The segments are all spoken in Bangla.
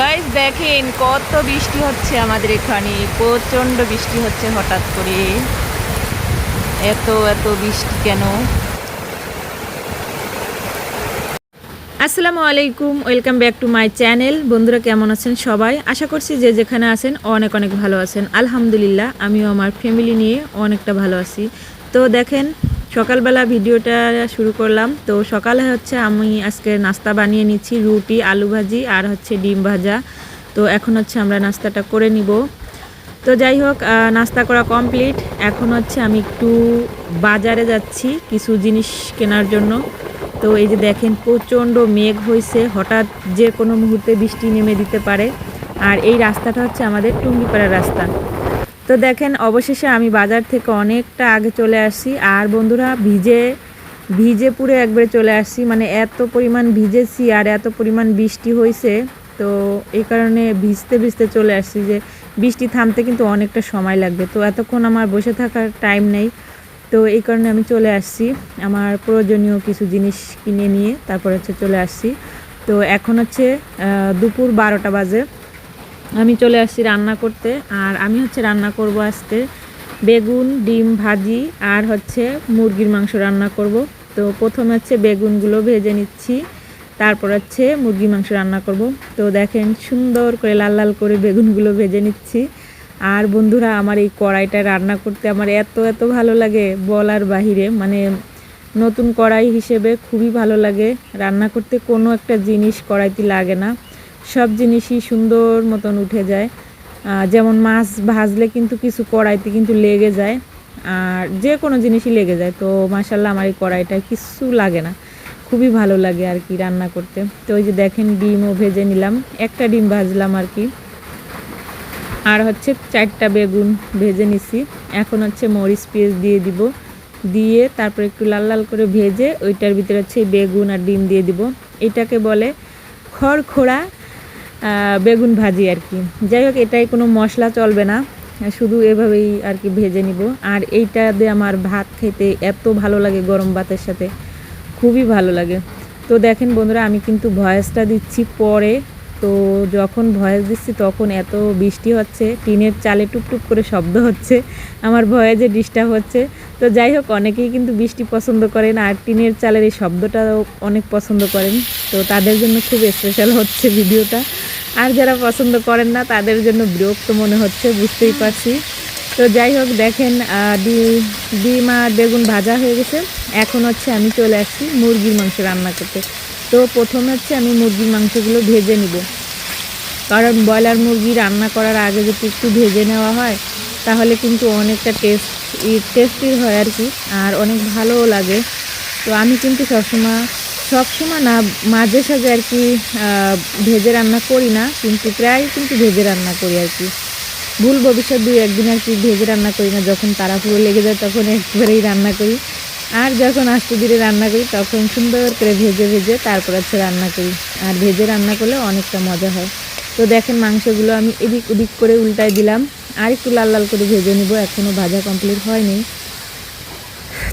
গাইস দেখেন, কত বৃষ্টি হচ্ছে আমাদের এখানে। প্রচণ্ড বৃষ্টি হচ্ছে হঠাৎ করে। এত এত বৃষ্টি কেন? আসসালামু আলাইকুম, welcome back to my channel. বন্ধুরা, কেমন আছেন সবাই? আশা করছি যে যেখানে আছেন, অনেক অনেক ভালো আছেন। আলহামদুলিল্লাহ, আমিও আমার ফ্যামিলি নিয়ে অনেকটা ভালো আছি। তো দেখেন সকালবেলা ভিডিওটা শুরু করলাম। তো সকালে হচ্ছে আমি আজকে নাস্তা বানিয়ে নিচ্ছি, রুটি, আলু ভাজি আর হচ্ছে ডিম ভাজা। তো এখন হচ্ছে আমরা নাস্তাটা করে নিব। তো যাই হোক নাস্তা করা কমপ্লিট। এখন হচ্ছে আমি একটু বাজারে যাচ্ছি কিছু জিনিস কেনার জন্য। তো এই যে দেখেন প্রচণ্ড মেঘ হয়েছে হঠাৎ যে কোনো মুহূর্তে বৃষ্টি নেমে দিতে পারে। আর এই রাস্তাটা হচ্ছে আমাদের টুঙ্গিপাড়ার রাস্তা। তো দেখেন, অবশেষে আমি বাজার থেকে অনেকটা আগে চলে আসছি আর বন্ধুরা, ভিজে ভিজে পুরে একবারে চলে আসছি মানে এত পরিমাণ ভিজেছি আর এত পরিমাণ বৃষ্টি হয়েছে তো এই কারণে ভিজতে ভিজতে চলে আসছি যে বৃষ্টি থামতে কিন্তু অনেকটা সময় লাগবে। তো এতক্ষণ আমার বসে থাকার টাইম নেই। তো এই কারণে আমি চলে আসছি আমার প্রয়োজনীয় কিছু জিনিস কিনে নিয়ে, তারপর হচ্ছে চলে আসছি। তো এখন হচ্ছে দুপুর বারোটা বাজে। আমি চলে আসছি রান্না করতে, আর আমি হচ্ছে রান্না করব আজকে বেগুন, ডিম ভাজি, আর হচ্ছে মুরগির মাংস রান্না করব। তো প্রথমে হচ্ছে বেগুনগুলো ভেজে নিচ্ছি, তারপর হচ্ছে মুরগির মাংস রান্না করব। তো দেখেন সুন্দর করে লাল লাল করে বেগুনগুলো ভেজে নিচ্ছি। আর বন্ধুরা, আমার এই কড়াইটা রান্না করতে আমার এত এত ভালো লাগে বলার বাহিরে। মানে নতুন কড়াই হিসেবে খুবই ভালো লাগে। রান্না করতে কোনো একটা জিনিস কড়াইতে লাগে না। সব জিনিসই সুন্দর মতন উঠে যায়। যেমন মাছ ভাজলে কিন্তু কিছু কড়াইতে কিন্তু লেগে যায়, আর যে কোনো জিনিসই লেগে যায়। তো মাসাল্লাহ আমার এই কড়াইটা কিছু লাগে না, খুবই ভালো লাগে আর কি রান্না করতে। তো ওই যে দেখেন ডিমও ভেজে নিলাম, একটা ডিম ভাজলাম আর কি। আর হচ্ছে চারটা বেগুন ভেজে নিছি, এখন হচ্ছে মরিচ পেঁয়াজ দিয়ে দিব। দিয়ে তারপর একটু লাল লাল করে ভেজে ওইটার ভিতরে হচ্ছে বেগুন আর ডিম দিয়ে দিব। এটাকে বলে খড়খোড়া বেগুন ভাজি আর কি। যাই হোক, এটাই কোনো মশলা চলবে না। শুধু এভাবেই আর কি ভেজে নিব। আর এইটা দিয়ে আমার ভাত খেতে এত ভালো লাগে গরম ভাতের সাথে। খুবই ভালো লাগে। তো দেখেন বন্ধুরা, আমি কিন্তু ভয়েসটা দিচ্ছি পরে। তো যখন ভয়েস দিচ্ছি তখন এত বৃষ্টি হচ্ছে, টিনের চালে টুপটুপ করে শব্দ হচ্ছে, আমার ভয়ে যে ডিস্টার্ব হচ্ছে। তো যাই হোক, অনেকেই কিন্তু বৃষ্টি পছন্দ করেন আর টিনের চালের এই শব্দটাও অনেক পছন্দ করেন। তো তাদের জন্য খুব স্পেশাল হচ্ছে ভিডিওটা। আর যারা পছন্দ করেন না, তাদের জন্য বিরক্ত মনে হচ্ছে, বুঝতেই পারছি। তো যাই হোক, দেখেন ডিম আর বেগুন ভাজা হয়ে গেছে। এখন হচ্ছে আমি চলে আসছি মুরগির মাংস রান্না করতে। তো প্রথমে হচ্ছে আমি মুরগির মাংসগুলো ভেজে নিব। কারণ ব্রয়লার মুরগি রান্না করার আগে যদি একটু ভেজে নেওয়া হয়, তাহলে কিন্তু অনেকটা টেস্ট টেস্টি হয় আর কি, আর অনেক ভালোও লাগে। তো আমি কিন্তু সবসময় সবসময় না, মাঝে সাঝে আর কি ভেজে রান্না করি না, কিন্তু প্রায় কিন্তু ভেজে রান্না করি আর কি। ভুল ভবিষ্যৎ দুই একদিন আর কি ভেজে রান্না করি না, যখন পুরো লেগে যায় তখন একবারেই রান্না করি। আর যখন আস্তে ধীরে রান্না করি তখন সুন্দর করে ভেজে ভেজে তারপর হচ্ছে রান্না করি। আর ভেজে রান্না করলে অনেকটা মজা হয়। তো দেখেন মাংসগুলো আমি এদিক ওদিক করে উল্টায় দিলাম। আর একটু লাল লাল করে ভেজে নিব এখনও ভাজা কমপ্লিট হয়নি।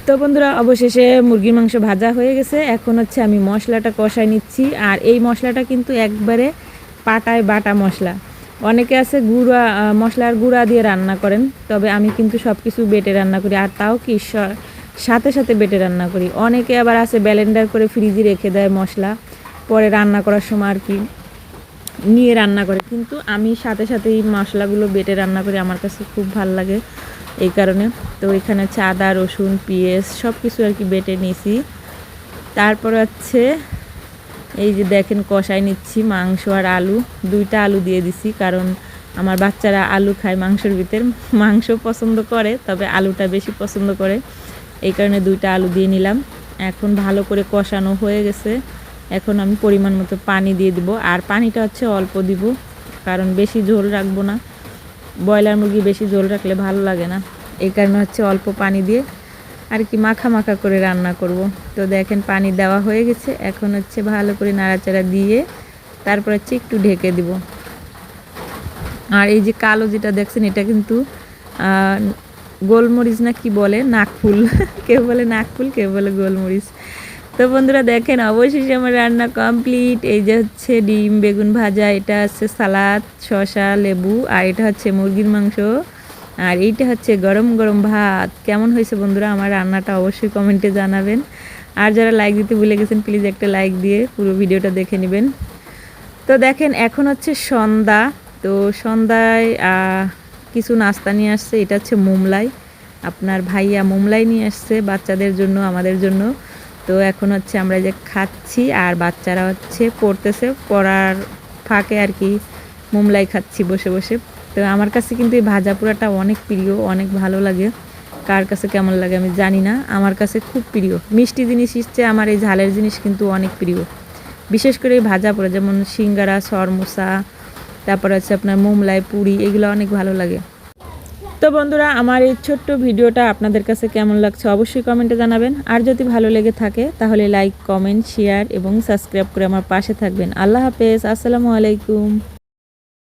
তো বন্ধুরা, অবশেষে মুরগির মাংস ভাজা হয়ে গেছে। এখন হচ্ছে আমি মশলাটা কষাই নিচ্ছি। আর এই মশলাটা কিন্তু একবারে পাটায় বাটা মশলা। অনেকে আছে গুঁড়া মশলার গুঁড়া দিয়ে রান্না করেন, তবে আমি কিন্তু সব কিছু বেটে রান্না করি। আর তাও কি সাথে সাথে বেটে রান্না করি। অনেকে আবার আছে ব্যালেন্ডার করে ফ্রিজে রেখে দেয় মশলা, পরে রান্না করার সময় আর কি নিয়ে রান্না করে। কিন্তু আমি সাথে সাথে এই মশলাগুলো বেটে রান্না করি, আমার কাছে খুব ভালো লাগে। এই কারণে। তো এখানে হচ্ছে আদা রসুন, পেঁয়াজ সব কিছু আর কি বেটে নিয়েছি। তারপর হচ্ছে, এই যে দেখেন কষাই নিচ্ছি মাংস আর আলু। দুইটা আলু দিয়ে দিছি, কারণ আমার বাচ্চারা আলু খায় মাংসের ভিতর। মাংস পছন্দ করে, তবে আলুটা বেশি পছন্দ করে। এই কারণে দুইটা আলু দিয়ে নিলাম। এখন ভালো করে কষানো হয়ে গেছে। এখন আমি পরিমাণ মতো পানি দিয়ে দিব। আর পানিটা হচ্ছে অল্প দিব, কারণ বেশি ঝোল রাখব না। ব্রয়লার মুরগি বেশি ঝোল রাখলে ভালো লাগে না। এই কারণে হচ্ছে অল্প পানি দিয়ে আর কি মাখা মাখা করে রান্না করব। তো দেখেন পানি দেওয়া হয়ে গেছে। এখন হচ্ছে ভালো করে নাড়াচাড়া দিয়ে তারপর হচ্ছে একটু ঢেকে দিব। আর এই যে কালো যেটা দেখছেন, এটা কিন্তু গোলমরিচ না কি বলে? নাকফুল কেউ বলে নাকফুল কেউ বলে গোলমরিচ। তো বন্ধুরা দেখেন, অবশেষে আমার রান্না কমপ্লিট এই যে হচ্ছে ডিম, বেগুন ভাজা, এটা হচ্ছে সালাদ, শসা, লেবু, আর এটা হচ্ছে মুরগির মাংস। আর এইটা হচ্ছে গরম গরম ভাত। কেমন হয়েছে বন্ধুরা? আমার রান্নাটা অবশ্যই কমেন্টে জানাবেন। আর যারা লাইক দিতে ভুলে গেছেন প্লিজ একটা লাইক দিয়ে পুরো ভিডিওটা দেখে নেবেন। তো দেখেন, এখন হচ্ছে সন্ধ্যা। তো সন্ধ্যায় কিছু নাস্তা নিয়ে আসছে। এটা হচ্ছে মোমলাই। আপনার ভাইয়া মোমলাই নিয়ে আসছে বাচ্চাদের জন্য, আমাদের জন্য। তো এখন হচ্ছে আমরা যে খাচ্ছি আর বাচ্চারা হচ্ছে পড়তেছে, পড়ার ফাঁকে আর কি মোমলাই খাচ্ছি বসে বসে। তো আমার কাছে কিন্তু এই ভাজা পোড়াটা অনেক প্রিয়, অনেক ভালো লাগে। কার কাছে কেমন লাগে আমি জানি না, আমার কাছে খুব প্রিয়। মিষ্টি জিনিস ইচ্ছে আমার এই ঝালের জিনিস কিন্তু অনেক প্রিয়। বিশেষ করে এই ভাজা পোড়া, যেমন সিঙ্গারা, সরমোসা, তারপর হচ্ছে আপনার মোমলাই, পুরি, এগুলো অনেক ভালো লাগে। তো বন্ধুরা, আমার এই ছোট্ট ভিডিওটা আপনাদের কাছে কেমন লাগছে অবশ্যই কমেন্টে জানাবেন। আর যদি ভালো লেগে থাকে, তাহলে লাইক কমেন্ট শেয়ার এবং সাবস্ক্রাইব করে আমার পাশে থাকবেন। আল্লাহ হাফেজ, আসসালামু আলাইকুম।